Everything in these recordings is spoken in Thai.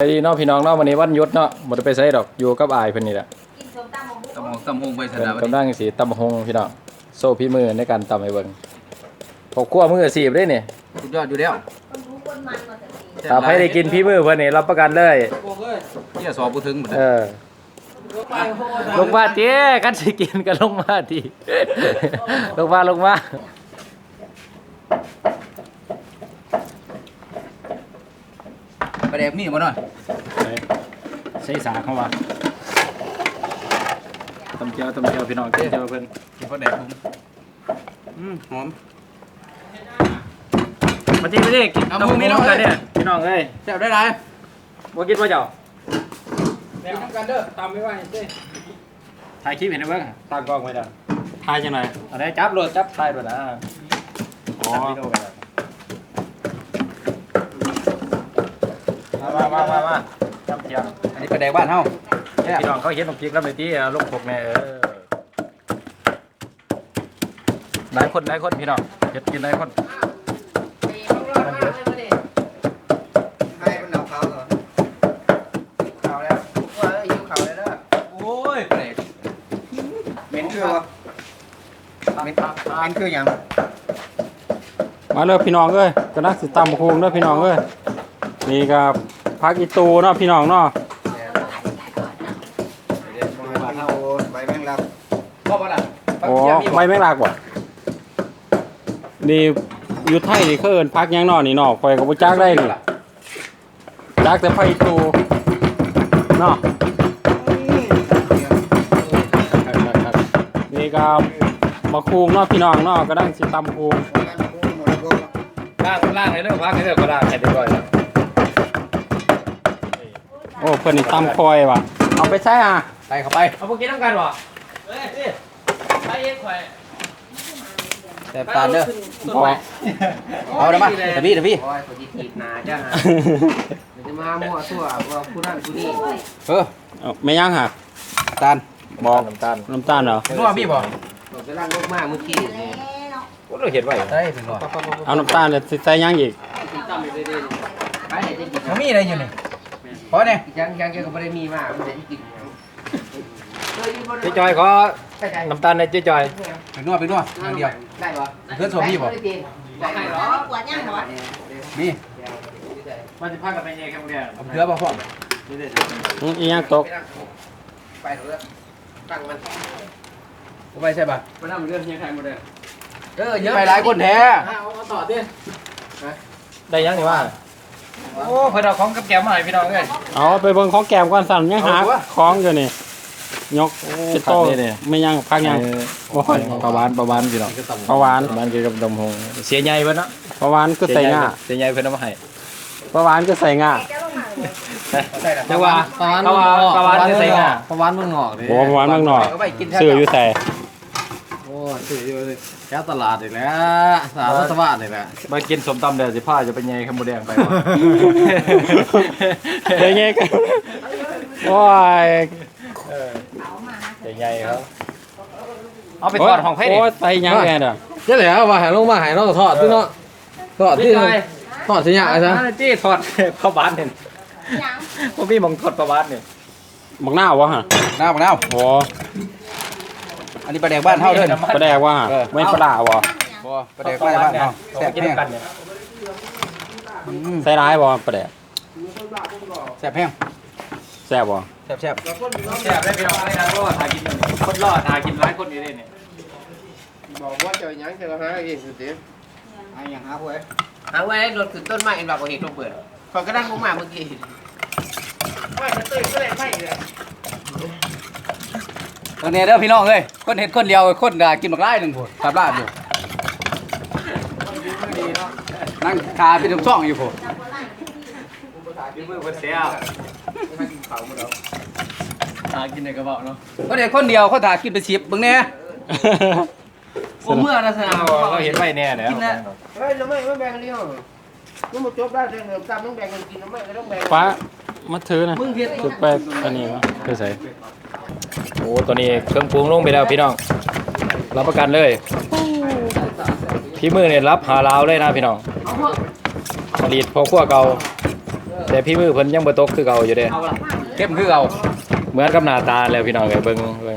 ไปดีเนาะพี่น้องเนาะวันนี้วันหยุดเนาะบ่ได้ไปไสดอกอยู่กับอายเพิ่นนี่แหละกินส้มตำของบุกตำหงตำหงไปสเพิ่นนามวันกำลันี้งสิตำบักฮงพี่น้องโซ่พี่มือในการตำให้เบิ่งพอครัวมืออาชีพเด้นี่สุดยอดอยู่แล้วคนรู้คนมันมาแต่ดีถ้าใครได้กินพี่มือเพิ่นนี่รับประกันเลยเที่ยสอบกูถึงหมดเออลงมาเตี้ยกันสิกินกันลงมาที ลงมาลงมา ไปแดกมีดมาหน่อยใส่สาเข้ามาตำเจียวตำเจียวพี่น้องตำเจียวเพิ่นกินพอแดกผมอืมหอมมาจริงไม่ได้กินเอาตำบักมือนี่ฮงเนาะกันเนี่ยพี่น้องเอ้ยแซ่บได้ไรบ่คิดว่าเจ้ากินน้ำกันเด้อตามไม่ไหวเด้ถ่ายคลิปเห็นไหมเบิ้งตามกล้องไว้จ้ะถ่ายจังไหนอันนี้จับรถจับถ่ายรถนะอ๋อ มามามามาจับเทียงอันนี้ไปแดกบ้านเฮาแซ่บพี่น้องเขาเห็นผมพริกแล้วไปที่ลูกพกแน่เออหลายคนหลายคนพี่น้องเห็ดกินหลายคนให้มันเอาเขาเหรอเขาแล้วว่าหิวเขาเลยนะโอ้ยไปแดกเหม็นคือวะเหม็นเหม็นคืออย่างมาเลยพี่น้องเอ้ยกระนักสิตำบักคุงเด้อพี่น้องเอ้ยนี่กับ พักอีตูเนาะพี่น้องเนาะโอ้ใบแมงลักพ่อป่ะล่ะโอ้ไม่แม่งลากว่ะนี่อยู่ไทยนี่เขาเอิ้นพักหยังเนาะนี่เนาะคอยกับบ่จักได้นี่จักแต่พักอีตูเนาะนี่กับบักคุงเนาะพี่น้องเนาะกระนังสิตำบักคุงล่างล่างให้เรื่องพักให้เรื่องก็ล่างให้เรียบร้อยแล้วโอ้เพิ่นนี่ตำคอยว่ะ เอาไปใช้อะไปเข้าไปเอาพวกกินน้ำกันวะเฮ้ยนี่ไปเองข่อยแซ่บตาลเด้อบ่เอาเด้อมาตะบี้ตะบี้โอ้ยคนที่ถีบนาจ้ามันจะมามั่วซั่วว่าผู้นั่นผู้นี่เออเอาไม่ยังฮะตาลบอกน้ำตาลน้ำตาลเหรอนัวมีบ่ผมจะร่างลูกมากเมื่อกี้แล้วเนาะก็เราเห็นไว้ได้เป็นบ่เอาน้ำตาลเนี่ยสิใส่ยังอีกไปไหนจะกินมันมีอะไรอยู่นี่ พอเนี่ยยังยังยังก็ไม่ได้มีมากมันจะกินเจ๊จอยขอน้ำตาลในอยเจ๊จอยเป็นนัวเป็นนัวอย่างเดียว ได้ปะเพื่อนสวมมีบ่ได้ไหมหรอปวดยังหรอมีมันจะพากันไปยังไงครับเนี่ยเอาเกลือบ่พ่ออืมอีหยังตกไปเถอะตั้งมันกูไปใช่ป่ะมาทำเรื่องยังไงหมดเลยเออเยเยอะอะไปหลายคนแท้เอาต่อดิได้ยังนี่ว่า โอ้เพิ่นเอาของกับแกมมาให้พี่น้องเลยเอาไปเบิ่งของแกมก่อนสั่นยังหาของอยู่นี่ยกเป็นโตไม่ยังพักยังโอ้ยประวานประวานพี่น้องประวานประวานคือกับดมหงเสียใหญ่เพิ่นเนาะประวานก็ใส่ง่าเสียใหญ่เพิ่นเอามาให้ประวานก็ใส่ง่าแกลงมาเลยจังว่าประวานประวานคือใส่หน้าประวันเมืองนอกเลยโอ้ประวานเมืองนอกเอาไปกินแท้ซื้ออยู่ใส่ โอ้สื่ออยู่เลยแก้วตลาดอีกแล้วสาวรัฐบาลอีกแล้วมากินสมตำเดี๋ยวสิพาจะไปใหญ่ข้าวหมูแดงไปเฮ้ยไงกันโอ้ยเอามาใหญ่ๆครับเอาไปทอดของไผดิโอ้ยไปยังไงเด้อเจ๊แหล้วว่าหายลงมาหายนอกทอดที่เนาะทอดที่เจ๊จอยทอดสิยะไอ้ซะอ่าจี้ทอดประวานนี่ยังบ่มีหม่องทอดประวานนี่บักหน้าวะฮะน้าวมะนาวโอ้ อันนี้ไปแดกบ้านเฮาเด้อปลาแดกวะฮะไม่ปลาด่าวะบ่ไปแดกบ้านบ้านเฮาแซ่แซ่บบกินแห้งกันเนี่ยอืมใส่ร้ายวะปลาแดกแซ่บแห้งแซ่บวะแซ่บแซ่บแซ่บได้พี่น้องเลยนะเพราะว่าทากินคนรอดทากินหลายคนอยู่นี่เนี่ยบอกว่าเจอยังเจอหาเองสุดเดียวไอ้ยังหาผู้เอ้ยหาไว้รถขึ้นต้นไม้เอ็นแบบเห็นต้องเปิดขอยก็นั่งลงมาเมื่อกี้ ไม่มันตื่นก็เลยไม่เลย ตรงนี้เด้อพี่น้องเอ้ยคนเฮ็ดคนเดียวคนอะกินบักหลายหนึงพุ่นตับลาบอยู่นั่งคาเป็นช่องอยู่พุ่นกินมือคนเสียทากินในกระเป๋าเนาะคนเฮ็ดคนเดียวเขาถ่ากินเป็น10เบิ่งแหน่ผมเมื่อนะสนามเราเห็นไว้แน่แล้วเฮ้ยเราไม่ไม่แบ่งกันเดียวมึงมาจบได้เลยเหรอตามต้องแบ่งกันกินไม่ต้องแบ่งฟ้ามาถือนะมึงเฮ็ดจุดไปอันนี้วะคือใส่ โอ้ตัวนี้เครื่องปรุงลงไปแล้วพี่น้อง รับประกันเลยพี่มือเนี่ยรับหาลาวเลยนะพี่น้องผลิตพอขั้วเก่า แต่พี่มือเพิ่นยังบ่ตกคือเก่าอยู่เด้เอาละเข้มคือเอาเหมือนกับหน้าตาแล้วพี่น้องเอ้ยเบิ่งเบิ่ง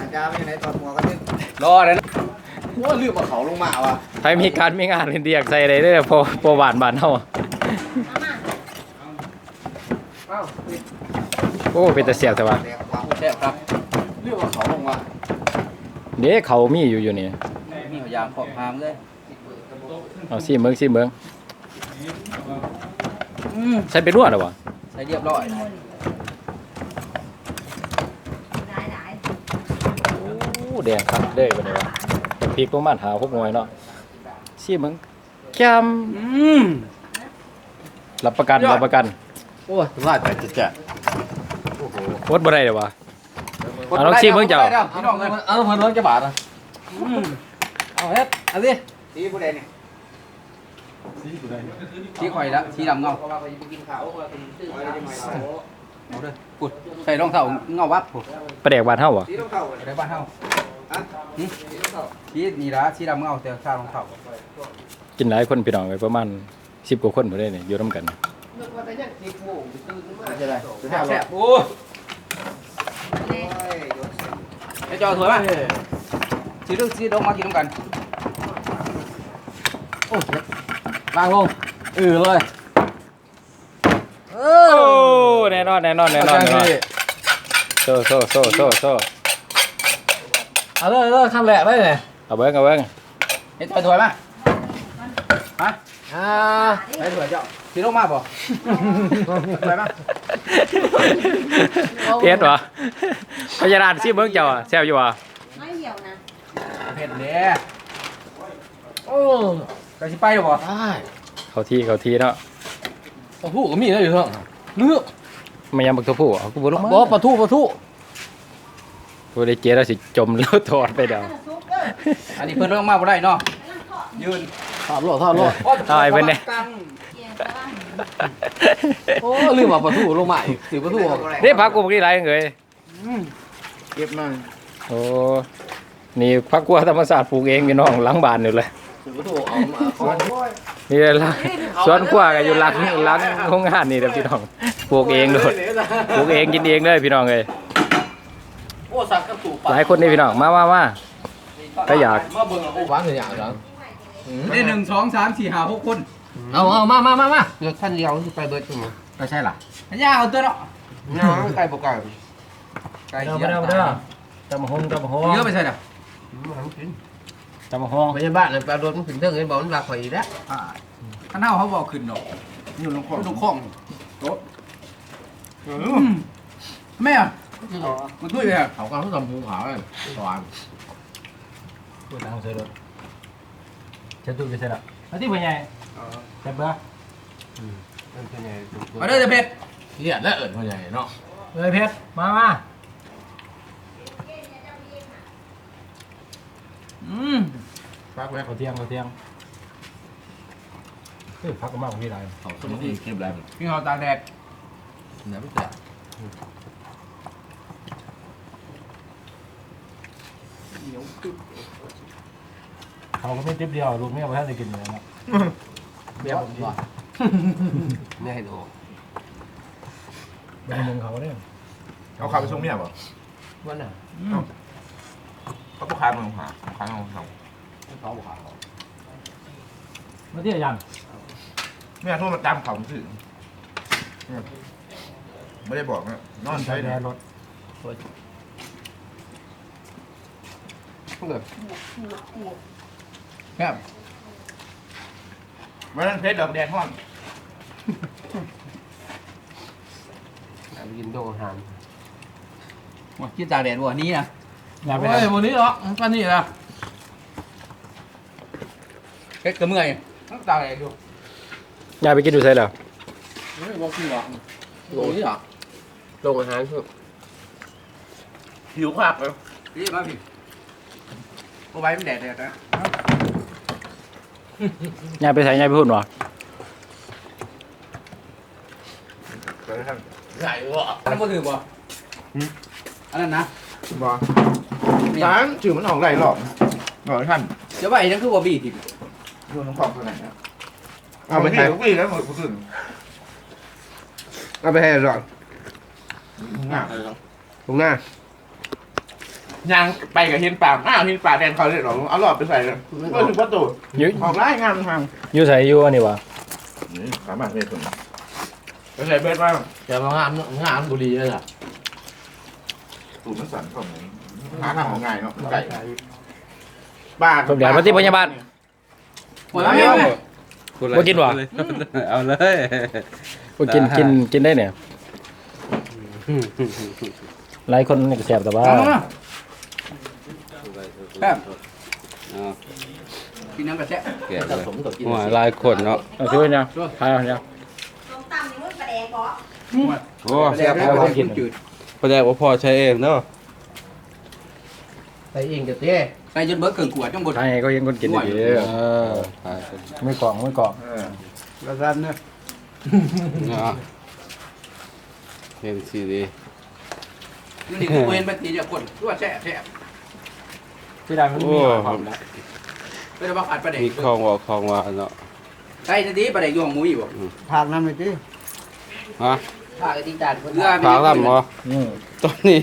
อาจารย์อยู่ในตอนหัวก็นึกรอเลยนะว่าลืมเอาเขาลงมาว่ะใครมีการมีงานเรียกใส่ได้เด้อพอพอหวานบ้านเฮามามาเอ้าโอ้เป็นตาเสียบแต่ว่า แดกขวาแซ่บครับลืมเอาเขาลงมาเด้เขามีอยู่อยู่นี่มีหัวยางขอบหามเลยเอาซิเบิ่งซิเบิ่งอืมใส่เป็นนวดเหรอวะใส่เรียบร้อยได้ได้โอ้แดงคักเด้อบัดนี้ว่าพริกประมาณหาหกหน่วยเนาะซิเบิ่งแคมอืมรับประกันรับประกัน โอ้ยลายไปจัดจ้ะ โคตรบ่ได้เด้อวะ เอาลองชิมเบิ่งเจ้า พี่น้องเลยเอาเพิ่นร้อยจะบาทอะอืมเอาเฮ็ดเอาสิสีผู้ใดเนี่ยชี้ข่อยละชี้ดำเงาเพราะว่าเขาจะไปกินข้าวเขาจะซื้อมาได้ไหมเขาเอาเด้อปุดใส่รองเท้าเงาวับปุดประแดกบ้านเฮาบ่สีต้องเข้าเลยใส่บ้านเฮาฮะสีต้องเข้าชี้นี่ละชี้ดำเงาแต่ข้ารองเท้ากินหลายคนพี่น้องเอ้ยประมาณ10กว่าคนบ่ได้นี่อยู่นํกัน นึกว่าแต่ยังสิบโมงตื่นขึ้นมาจะได้แซ่แซ่บบแซ่แซ่บบโอ้ ยเล่โอ้ยยกเสียงไอ้จอสวยป่ะชี้ดูชี้ดงมากินน้ำกันโอ้ยวางลงเออเลยเอโอ้แน่นอนแน่นอนแน่นอนแน่นอนโซ่โซ่โซ่โซ่โซ่เอาเลยเลยขั้นแรกเลยเนี่ยเอาเบิ่งเอาเบิ่งเห็นถอยถอยมาฮะ อ่าไปถอยเจ้าสีลงมาบ่ถอยมาเพชรวะพยาดานซิเบิ่งเจ้าอะแซ่บอยู่วะไม่เหี่ยวนะเผ็ดเด้โอ้กะสิไปหรอบ่เขาที่เขาที่เนาะปลาทูก็มีนะอยู่เถอะเนื้อไม่ยังบักตัวผู้เอากูบ่ลงมาบ่ปลาทูปลาทูกูได้เจแล้วสิจมแล้วถอดไปเดาซุปเกอร์อันนี้เพิ่นลงมาบ่ได้เนาะนั่งทอดยืน ทอดโลดทอดโลดตายไปเนี่ย เกียงแต่ว่าโอ้ลืมเอาปลาทูลงมาอีกถือปลาทูออกนี่พักกูเมื่อกี้ไรเงยเก็บมาโอ้นี่พักกัวธรรมศาสตร์ปลูกเองพี่น้องหลังบ้านอยู่เลยถือปลาทูเอามาขอนี่ละสวนกล้วยก็อยู่หลังหลังโรงงานนี่เด้อพี่น้องปลูกเองโดดปลูกเองกินเองเลยพี่น้องเอ้ยโอ้สักกระตูปลาหลายคนนี่พี่น้องมามามาถ้าอยาก มาเบิ่งเอาหวานคืออย่างจัง ได้หนึ่งสองสามสี่ห้าหกคนเอาเอามามามามาเลือกท่านเดียวที่ไปเบิร์ดขึ้นมาก็ใช่ล่ะอันยาเอาตัวเนาะน้องไก่ปกไก่ไก่เอาเสียเด้อเด้อจำหงจำหงเยอะไปใช่เด้อจำหงพยาบาลเนี่ยปลาโดนมันถึงเรื่องเงินบอกมันรักข่อยอีกแล้วอ่าข้างหน้าเขาบอกขึ้นดอกอยู่ลงคอลูกข้องโต๊ะแม่มันตุ้ยไปฮะเขากำลังทำภูเขาเลยหวานพูดทางเสือด้วย ฉันตู้ไปเสร็จแล้วแล้วที่เป็นไงจับเบ้อมันเป็นไงมาเด้อจะเผ็ดเลียดและเอิญพ่อใหญ่เนาะเลยเพชรมามาอืมพักแวะเขาเที่ยงเขาเที่ยงเฮ้ยพักก็มากกว่านี้ได้เขาสมุนไพรเก็บแรงพี่เขาตากแดดเนี่ยไม่แตะเขาก็ไม่ติ๊บเดียวลูกเมียมาท่านจะกินเลยนะเบี้ยผมดีไม่ให้ดูเป็นมึงเขาเนี่ยเอาข้าวไปส่งเมียบ่วันน่ะเขาผู้ขายมันหาขายมันเขาเขาบอกเขามาเที่ยวยังเมียโทรมาตามเขาถึงไม่ได้บอกนะนอนใช้แดเนี่ยรถ ครับวันนั้นเพชรดอกแดงห้องไปกินโดอาหารว่ากินตากแดดวันนี้นะอย่าไปโอ้ยวันนี้เหรอป้านี่นะเผ็ดกระเมื่อยต้องตากแดดอยู่อย่าไปกินดูใช่แล้วไม่บอกพี่หรอกโอ้ยเหรอโรงอาหารคือหิวขากเลยพี่มาพี่เอาไว้มันแดดแดดนะอ ย่าไปใส่อย่าไปพูดหรอไปท่านใหญ่วะอันนั้นบ่ถือบ่อันนั้นนะบอกร้านชื่อมันออกไรหรอกบอกท่านเดี๋ยวไปนั่นคือบ่บีทิดูน้องพอกตัวไหนนะเอาไปขายกุ้ยแล้วหมดกุ้ยเอาไปให้หรอกง่ายตรงหน้า ย่างไปกับเห็นป่าอ้าวเห็นป่าแดนเขาเลยหรอเอาหลอดไปใส่เลยก็ถึงประตูอยู่ออกไล่งามทางอยู่ใส่อยู่อันนี้วะนี่สามารถเรียกคนไปใส่เบ็ดบ้างจะมางานงานบุรีเลยล่ะตูดมันสั่นของหาทางของง่ายเนาะไก่บ้าผมเดี๋ยวมาที่พยาบาลหมดแล้วเนี่ยบ่กินวะเอาเลยบ่กินกินกินได้เนี่ยหลายคนนี่ก็แซ่บแต่ว่า แซ่บ เอากินน้ำกระแทะแกะผเลยสมกับกินหัวลายคนเนาะเอาช่วยเนี่ยทายเอาเนี่ยต้มตำนี่มันปลาแดงก็โอ้แซ่บแล้วกินจืดประเดี๋ยวว่าพ่อใช้เองเนาะใส่เองจะเต้ใส่จนเบิร์ดเกินขวดจังบดทายให้ก็ยังคนกินดีเออถ่ายเป็นไม่กล่องไม่กล่องเออแล้วกันเนี่ยเนาะเห็นสีดีนี่คือเวนไปตีจะคนทั่วแช่แช่ ที่ได้มันมีความได้ไม่ได้ว่าขาดประเด็กมีคลองว่าคลองว่าเนาะใช่ทีประเด็กย่องมุ้ยบ่ผักน้ำไปดิฮะผักตีจานเรือขาวลำบ่อืมตอนนี้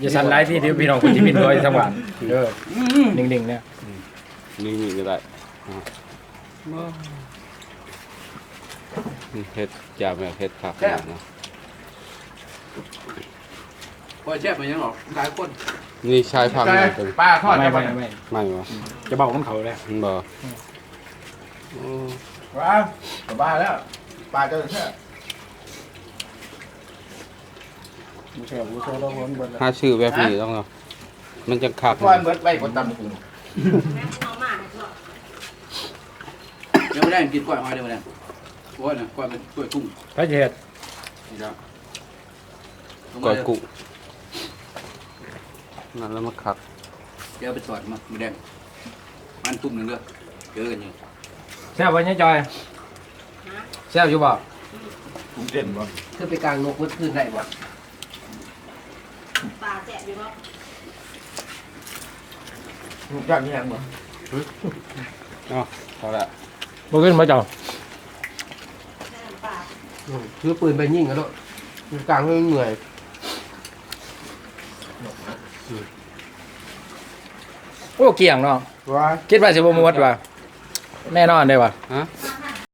อย่าสั่นร้ายที่ที่พี่น้องคนที่บินด้วยทั้งวันเด้อนิ่งๆเนี่ยนี่มีก็ได้อะเฮ็ดจามแบบเฮ็ดผักเนาะ พอแช่ไปยังหรอกหลายคนนี่ใช้ผักไก่อะไรตัวป้าทอดไม่จะไม่มาไม่ไม่บ่จะบอกมันเขาเลยมันบ่โอ้ว้าวบ้าแล้วป้าจะแค่ถ้าชื่อแบบนี้ต้องเนาะมันจะคักก้อนเบิดไว้บนตำถุงแม่เอามาเนี่ยเนาะเดี๋ยวไม่ได้กินกล้วยหอยเดี๋ยวไม่ได้กล้วยนะกล้วยเป็นกล้วยกุ้งพระเจ็ดก่อยกุ้ง นั่นแล้วมันคักเดี๋ยวไปสอดมาไม่ได้มันตุ้มหนึ่งเด้อเจอกันอยู่แซ่บไว้เนี่ยจอยแซ่บอยู่บ่ถุงเด่นบ่คือไปกลางนกมืดขึ้นได้บ่ปลาแซ่บอยู่เนาะถุงย่างนี่ยังบ่พอละบ่ขึ้นมาเจ้าแซ่บปลาคือปืนไปยิงกันแล้วกลางให้มันเหนื่อย โอ้เกี่ยงเนาะว้าคิดว่าสิบ่หมดว่ะแน่นอนได้ว่ะฮะป